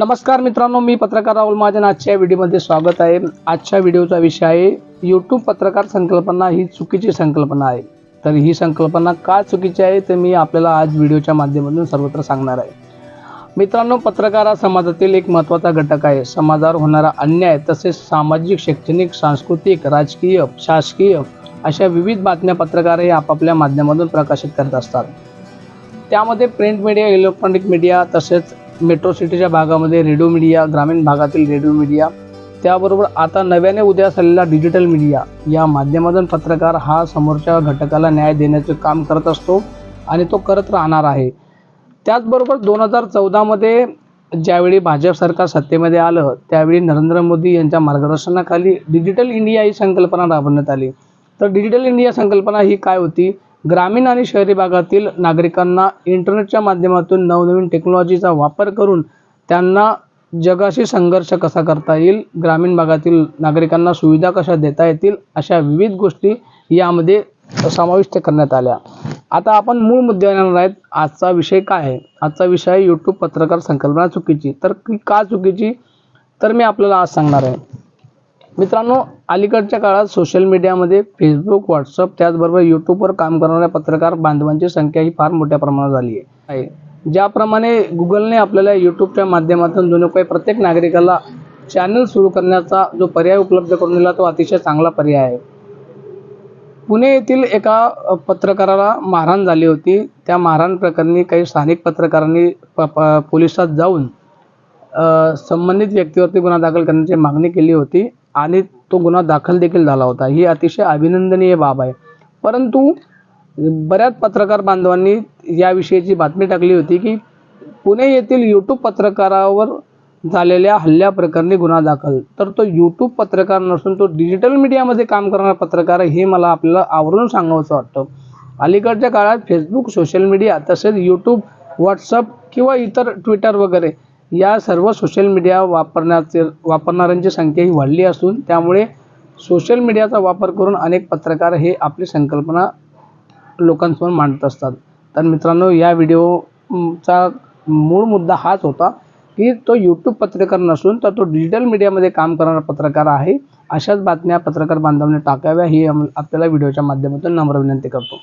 नमस्कार मित्रांनो मी पत्रकार राहुल महाजन. आजच्या व्हिडिओमध्ये स्वागत आहे. आजच्या व्हिडिओचा विषय आहे यूट्यूब पत्रकार संकल्पना ही चुकीची संकल्पना आहे. तर ही संकल्पना का चुकीची आहे ते मी आपल्याला आज व्हिडिओच्या माध्यमातून सर्वत्र सांगणार आहे. मित्रांनो पत्रकार हा समाजातील एक महत्त्वाचा घटक आहे. समाजावर होणारा अन्याय तसेच सामाजिक शैक्षणिक सांस्कृतिक राजकीय शासकीय अशा विविध बातम्या पत्रकार हे आपापल्या माध्यमातून प्रकाशित करत असतात. त्यामध्ये प्रिंट मीडिया इलेक्ट्रॉनिक मीडिया तसेच मेट्रो सिटीच्या भागामध्ये रेडिओ मीडिया ग्रामीण भागातील रेडिओ मीडिया. त्याबरोबर आता नव्याने उद्या आलेला डिजिटल मीडिया या माध्यमातून पत्रकार हा समोरच्या घटकाला न्याय देण्याचे काम करत असतो आणि तो करत राहणार आहे. त्याचबरोबर दोन हजार चौदामध्ये ज्यावेळी भाजप सरकार सत्तेमध्ये आलं त्यावेळी नरेंद्र मोदी यांच्या मार्गदर्शनाखाली डिजिटल इंडिया ही संकल्पना राबवण्यात आली. तर डिजिटल इंडिया संकल्पना ही काय होती? ग्रामीण आणि शहरी भागातील नागरिकांना इंटरनेटच्या माध्यमातून नवनवीन टेक्नॉलॉजीचा वापर करून त्यांना जगाशी संघर्ष कसा करता येईल ग्रामीण भागातील नागरिकांना सुविधा कशा देता येतील अशा विविध गोष्टी यामध्ये समाविष्ट करण्यात आल्या. आता आपण मूळ मुद्द्यावर येणार आहेत. आजचा विषय काय आहे? आजचा विषय आहे यूट्यूब पत्रकार संकल्पना चुकीची. तर ती का चुकीची? तर मी आपल्याला आज सांगणार आहे. मित्रांनो अलीकडच्या काळात सोशल मीडियामध्ये फेसबुक व्हॉट्सअप त्याचबरोबर यूट्यूबवर काम करणाऱ्या पत्रकार बांधवांची संख्या ही फार मोठ्या प्रमाणात झाली आहे. ज्याप्रमाणे गुगलने आपल्याला यूट्यूबच्या माध्यमातून जणू काही प्रत्येक नागरिकाला चॅनल सुरू करण्याचा जो पर्याय उपलब्ध करून दिला तो अतिशय चांगला पर्याय आहे. पुणे येथील एका पत्रकाराला मारहाण झाली होती. त्या मारहाण प्रकरणी काही स्थानिक पत्रकारांनी प प पोलिसात जाऊन संबंधित व्यक्तीवरती गुन्हा दाखल करण्याची मागणी केली होती. आणि तो गुन्हा दाखल देखील झाला होता. ही अतिशय अभिनंदनीय बाब आहे. परंतु बऱ्याच पत्रकार बांधवांनी याविषयीची बातमी टाकली होती की पुणे येथील यूट्यूब पत्रकारावर झालेल्या हल्ल्याप्रकरणी गुन्हा दाखल. तर तो यूट्यूब पत्रकार नसून तो डिजिटल मीडियामध्ये काम करणारा पत्रकार हे मला आपल्याला आवरून सांगावंसं वाटतं. अलीकडच्या काळात फेसबुक सोशल मीडिया तसेच यूट्यूब व्हॉट्सअप किंवा इतर ट्विटर वगैरे या सर्व सोशल मीडिया वापरण्याचे वापरणाऱ्यांची संख्या ही वाढली असून त्यामुळे सोशल मीडियाचा वापर करून अनेक पत्रकार हे आपली संकल्पना लोकांसमोर मांडत असतात. तर मित्रांनो या व्हिडिओचा मूळ मुद्दा हाच होता की तो यूट्यूब पत्रकार नसून तर तो डिजिटल मीडियामध्ये काम करणारा पत्रकार आहे. अशाच बातम्या पत्रकार बांधवांनी टाकाव्या ही आपल्याला व्हिडिओच्या माध्यमातून नम्र विनंती करतो.